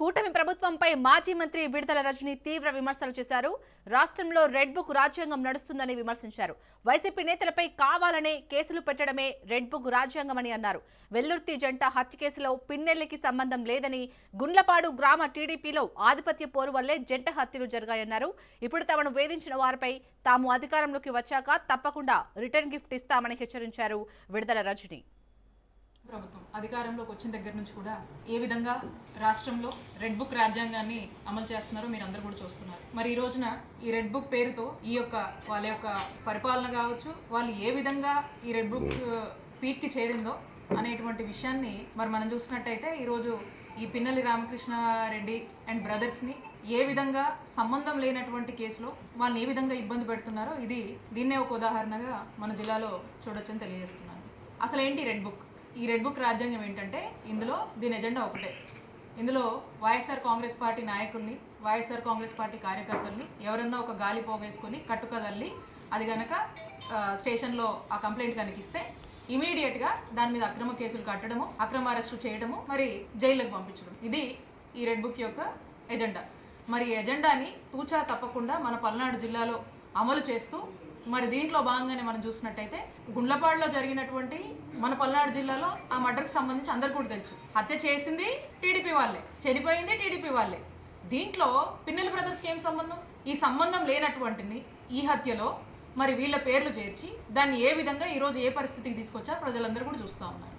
కూటమి ప్రభుత్వంపై మాజీ మంత్రి విడుదల రజని తీవ్ర విమర్శలు చేశారు. రాష్ట్రంలో రెడ్ బుక్ రాజ్యాంగం నడుస్తుందని విమర్శించారు. వైసీపీ నేతలపై కావాలనే కేసులు పెట్టడమే రెడ్ బుక్ రాజ్యాంగమని అన్నారు. వెల్లుర్తి జంట హత్య కేసులో పిన్నెల్లికి సంబంధం లేదని గుండ్లపాడు గ్రామ టీడీపీలో ఆధిపత్య పోరు వల్లే జంట హత్యలు జరిగాయన్నారు. ఇప్పుడు తమను వేధించిన వారిపై తాము అధికారంలోకి వచ్చాక తప్పకుండా రిటర్న్ గిఫ్ట్ ఇస్తామని హెచ్చరించారు విడుదల రజని. ప్రభుత్వం అధికారంలోకి వచ్చిన దగ్గర నుంచి కూడా ఏ విధంగా రాష్ట్రంలో రెడ్ బుక్ రాజ్యాంగాన్ని అమలు చేస్తున్నారో మీరు అందరూ కూడా చూస్తున్నారు. మరి ఈ రోజున ఈ రెడ్ బుక్ పేరుతో ఈ యొక్క వాళ్ళ యొక్క పరిపాలన కావచ్చు వాళ్ళు ఏ విధంగా ఈ రెడ్ బుక్ పీక్కి చేరిందో అనేటువంటి విషయాన్ని మరి మనం చూసినట్టయితే ఈరోజు ఈ పిన్నలి రామకృష్ణారెడ్డి అండ్ బ్రదర్స్ని ఏ విధంగా సంబంధం లేనటువంటి కేసులో వాళ్ళని ఏ విధంగా ఇబ్బంది పెడుతున్నారో ఇది దీన్నే ఒక ఉదాహరణగా మన జిల్లాలో చూడొచ్చని తెలియజేస్తున్నాను. అసలు ఏంటి రెడ్ బుక్ ఈ రెడ్ బుక్ రాజ్యాంగం ఏంటంటే ఇందులో దీని ఎజెండా ఒకటే. ఇందులో వైఎస్ఆర్ కాంగ్రెస్ పార్టీ నాయకుల్ని వైఎస్ఆర్ కాంగ్రెస్ పార్టీ కార్యకర్తల్ని ఎవరన్నా ఒక గాలి పోగేసుకొని కట్టుకదల్లి అది గనక స్టేషన్లో ఆ కంప్లైంట్ కనిపిస్తే ఇమీడియట్గా దాని మీద అక్రమ కేసులు కట్టడము అక్రమ అరెస్టు చేయడము మరి జైల్లోకి పంపించడం. ఇది ఈ రెడ్ బుక్ యొక్క ఎజెండా. మరి ఈ ఎజెండాని తూచా తప్పకుండా మన పల్నాడు జిల్లాలో అమలు చేస్తూ మరి దీంట్లో భాగంగానే మనం చూసినట్టయితే గుండ్లపాడులో జరిగినటువంటి మన పల్నాడు జిల్లాలో ఆ మర్డర్కి సంబంధించి అందరు కూడా తెలుసు. హత్య చేసింది టీడీపీ వాళ్ళే చనిపోయింది టీడీపీ వాళ్ళే. దీంట్లో పిన్నెల బ్రదర్స్కి ఏం సంబంధం? ఈ సంబంధం లేనటువంటిని ఈ హత్యలో మరి వీళ్ళ పేర్లు చేర్చి దాన్ని ఏ విధంగా ఈరోజు ఏ పరిస్థితికి తీసుకొచ్చా ప్రజలందరూ కూడా చూస్తూ ఉన్నారు.